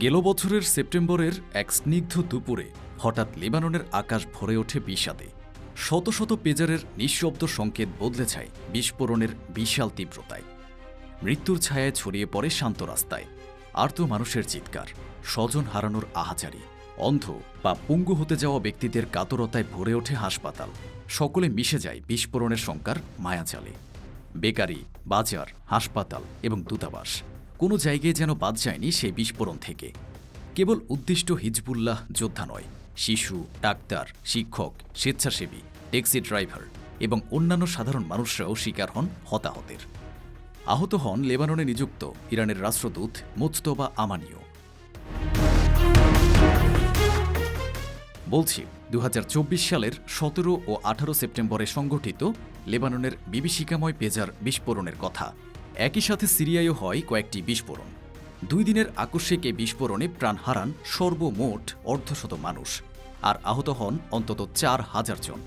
গেল বছরের সেপ্টেম্বরের এক স্নিগ্ধ দুপুরে হঠাৎ লেবাননের আকাশ ভরে ওঠে বিষাদে। শত শত পেজারের নিঃশব্দ সংকেত বদলে যায় বিস্ফোরণের বিশাল তীব্রতায়। মৃত্যুর ছায়ায় ছড়িয়ে পড়ে শান্ত রাস্তায়। আর্ত মানুষের চিৎকার, স্বজন হারানোর আহাজারি অন্ধ বা পুঙ্গু হতে যাওয়া ব্যক্তিদের কাতরতায় ভরে ওঠে হাসপাতাল। সকলে মিশে যায় বিস্ফোরণের শঙ্কার মায়াজালে। বেকারি, বাজার, হাসপাতাল এবং দূতাবাস। কোনো জায়গায় যেন বাদ যায়নি সেই বিস্ফোরণ থেকে। কেবল উদ্দিষ্ট হিজবুল্লাহ যোদ্ধা নয়, শিশু, ডাক্তার, শিক্ষক, স্বেচ্ছাসেবী, ট্যাক্সি ড্রাইভার এবং অন্যান্য সাধারণ মানুষরাও শিকার হন হতাহতের। আহত হন লেবাননে নিযুক্ত ইরানের রাষ্ট্রদূত মুজতবা আমানিও। বলছি দু হাজার চব্বিশ সালের সতেরো ও আঠারো সেপ্টেম্বরে সংগঠিত লেবাননের বিভীষিকাময় পেজার বিস্ফোরণের কথা। একই সাথে সিরিয়ায়ও হয় কয়েকটি বিস্ফোরণ। দুই দিনের আকস্মিক এ বিস্ফোরণে প্রাণ হারান সর্বমোট অর্ধশত মানুষ, আর আহত হন অন্তত চার হাজার জন।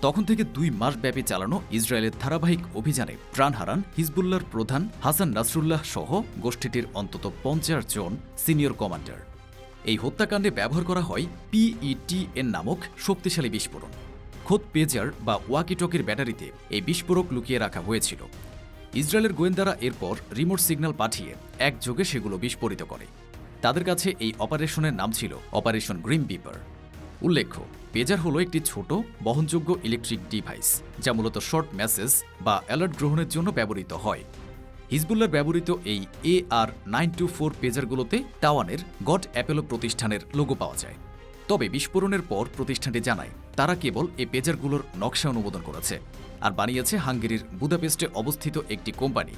তখন থেকে দুই মাসব্যাপী চালানো ইসরায়েলের ধারাবাহিক অভিযানে প্রাণ হারান হিজবুল্লাহর প্রধান হাসান নাসরুল্লাহ সহ গোষ্ঠীটির অন্তত পঞ্চাশ জন সিনিয়র কমান্ডার। এই হত্যাকাণ্ডে ব্যবহার করা হয় পিইটিএন নামক শক্তিশালী বিস্ফোরণ। খোদ পেজার বা ওয়াকিটকির ব্যাটারিতে এই বিস্ফোরক লুকিয়ে রাখা হয়েছিল। ইসরায়েলের গোয়েন্দারা এরপর রিমোট সিগন্যাল পাঠিয়ে একযোগে সেগুলো বিস্ফোরিত করে। তাদের কাছে এই অপারেশনের নাম ছিল অপারেশন গ্রিম বিপার উল্লেখ্য, পেজার হলো একটি ছোট, বহনযোগ্য ইলেকট্রিক ডিভাইস, যা মূলত শর্ট মেসেজ বা অ্যালার্ট গ্রহণের জন্য ব্যবহৃত হয়। হিজবুল্লার ব্যবহৃত এই A R nine two four পেজারগুলোতে টাওয়ানের গড অ্যাপেলো প্রতিষ্ঠানের লোগো পাওয়া যায়। তবে বিস্ফোরণের পর প্রতিষ্ঠানটি জানায়, তারা কেবল এই পেজারগুলোর নকশা অনুমোদন করেছে আর বানিয়েছে হাঙ্গেরির বুদাপেস্টে অবস্থিত একটি কোম্পানি,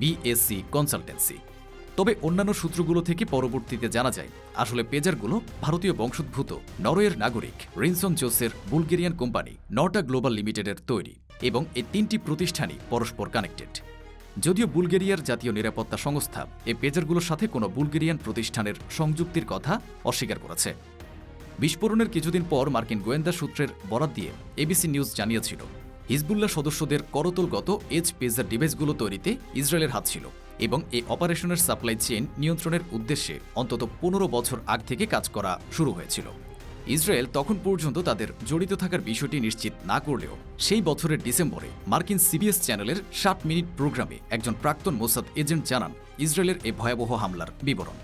বিএসসি কনসালটেন্সি। তবে অন্যান্য সূত্রগুলো থেকে পরবর্তীতে জানা যায়, আসলে পেজারগুলো ভারতীয় বংশোদ্ভূত নরওয়ের নাগরিক রিনসন জোসের বুলগেরিয়ান কোম্পানি নটা গ্লোবাল লিমিটেডের তৈরি এবং এই তিনটি প্রতিষ্ঠানই পরস্পর কানেক্টেড। যদিও বুলগেরিয়ার জাতীয় নিরাপত্তা সংস্থা এই পেজারগুলোর সাথে কোনো বুলগেরিয়ান প্রতিষ্ঠানের সংযুক্তির কথা অস্বীকার করেছে। বিস্ফোরণের কিছুদিন পর মার্কিন গোয়েন্দা সূত্রের বরাত দিয়ে এবিসি নিউজ জানিয়েছিল, হিজবুল্লাহ সদস্যদের করতলগত এজ পেজার ডিভাইসগুলো তৈরিতে ইসরায়েলের হাত ছিল এবং এই অপারেশনের সাপ্লাই চেইন নিয়ন্ত্রণের উদ্দেশ্যে অন্তত পনেরো বছর আগ থেকে কাজ করা শুরু হয়েছিল। ইসরায়েল তখন পর্যন্ত তাদের জড়িত থাকার বিষয়টি নিশ্চিত না করলেও সেই বছরের ডিসেম্বরে মার্কিন সিবিএস চ্যানেলের ষাট মিনিট প্রোগ্রামে একজন প্রাক্তন মোসাদ এজেন্ট জানান, ইসরায়েলের এই ভয়াবহ হামলার বিবরণ।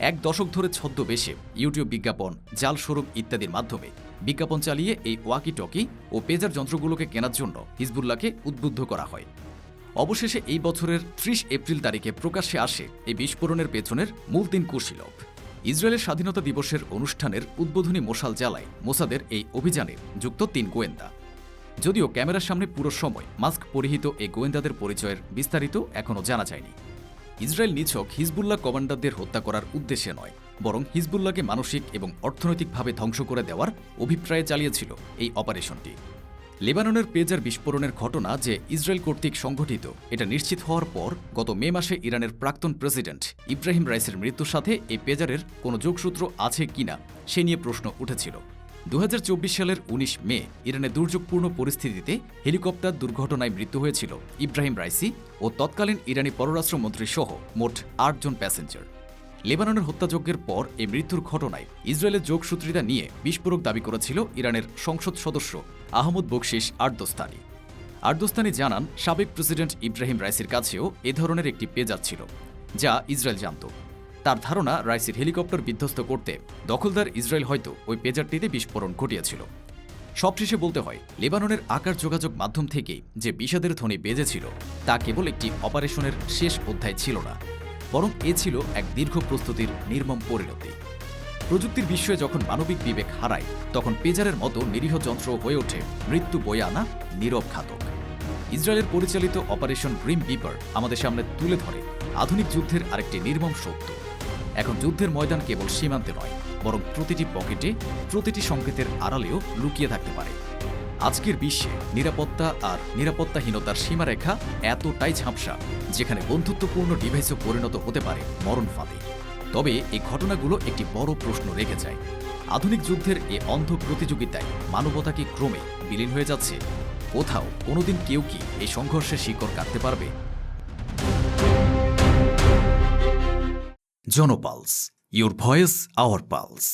এক দশক ধরে ছদ্মবেশে ইউটিউব বিজ্ঞাপন, জাল স্বরূপ ইত্যাদির মাধ্যমে বিজ্ঞাপন চালিয়ে এই ওয়াকি টকি ও পেজার যন্ত্রগুলোকে কেনার জন্য হিজবুল্লাহকে উদ্বুদ্ধ করা হয়। অবশেষে এই বছরের ত্রিশ এপ্রিল তারিখে প্রকাশ্যে আসে এই বিস্ফোরণের পেছনের মূল তিন কুশীলভ ইসরায়েলের স্বাধীনতা দিবসের অনুষ্ঠানের উদ্বোধনী মশাল জ্বালায় মোসাদের এই অভিযানে যুক্ত তিন গোয়েন্দা। যদিও ক্যামেরার সামনে পুরো সময় মাস্ক পরিহিত এই গোয়েন্দাদের পরিচয়ের বিস্তারিত এখনও জানা যায়নি। ইসরায়েল নিছক হিজবুল্লাহ কমান্ডারদের হত্যা করার উদ্দেশ্যে নয়, বরং হিজবুল্লাহকে মানসিক এবং অর্থনৈতিকভাবে ধ্বংস করে দেওয়ার অভিপ্রায়ে চালিয়েছিল এই অপারেশনটি। লেবাননের পেজার বিস্ফোরণের ঘটনা যে ইসরায়েল কর্তৃক সংঘটিত, এটা নিশ্চিত হওয়ার পর গত মে মাসে ইরানের প্রাক্তন প্রেসিডেন্ট ইব্রাহিম রাইসের মৃত্যুর সাথে এই পেজারের কোনো যোগসূত্র আছে কিনা সে নিয়ে প্রশ্ন উঠেছিল। দু হাজার চব্বিশ সালের ১৯ মে ইরানের দুর্যোগপূর্ণ পরিস্থিতিতে হেলিকপ্টার দুর্ঘটনায় মৃত্যু হয়েছিল ইব্রাহিম রাইসি ও তৎকালীন ইরানি পররাষ্ট্রমন্ত্রী সহ মোট আটজন প্যাসেঞ্জার। লেবাননের হত্যাযজ্ঞের পর এই মৃত্যুর ঘটনায় ইসরায়েলের যোগসূত্রিতা নিয়ে বিস্ফোরক দাবি করেছিল ইরানের সংসদ সদস্য আহমদ বকশিস আর্দোস্তানি। আর্দোস্তানি জানান, সাবেক প্রেসিডেন্ট ইব্রাহিম রাইসির কাছেও এ ধরনের একটি পেজার ছিল, যা ইসরায়েল জানত। তার ধারণা রাইসির হেলিকপ্টার বিধ্বস্ত করতে দখলদার ইসরায়েল হয়তো ওই পেজারটিতে বিস্ফোরণ ঘটিয়েছিল। সবশেষে বলতে হয়, লেবাননের আকার যোগাযোগ মাধ্যম থেকে যে বিষাদের ধ্বনি বেজেছিল, তা কেবল একটি অপারেশনের শেষ অধ্যায় ছিল না, বরং এ ছিল এক দীর্ঘ প্রস্তুতির নির্মম পরিণতি। প্রযুক্তির বিষয়ে যখন মানবিক বিবেক হারায়, তখন পেজারের মতো নিরীহ যন্ত্র হয়ে ওঠে মৃত্যু বয়ে আনা নীরব ঘাতক। ইসরায়েলের পরিচালিত অপারেশন গ্রিম বিপার আমাদের সামনে তুলে ধরে আধুনিক যুদ্ধের আরেকটি নির্মম সত্য। এখন যুদ্ধের ময়দান কেবল সীমান্তে নয়, বরং প্রতিটি পকেটে, প্রতিটি সংকেতের আড়ালেও লুকিয়ে থাকতে পারে। আজকের বিশ্বে নিরাপত্তা আর নিরাপত্তাহীনতার সীমারেখা এতটাই ঝাপসা, যেখানে বন্ধুত্বপূর্ণ ডিভাইসও পরিণত হতে পারে মরণ ফাঁদে। তবে এই ঘটনাগুলো একটি বড় প্রশ্ন রেখে যায়। আধুনিক যুদ্ধের এ অন্ধ প্রতিযোগিতায় মানবতা কি ক্রমে বিলীন হয়ে যাচ্ছে? কোথাও কোনোদিন কেউ কি এই সংঘর্ষের শিকড় কাটতে পারবে? জনপালস ইউর ভয়েস আওয়ার পালস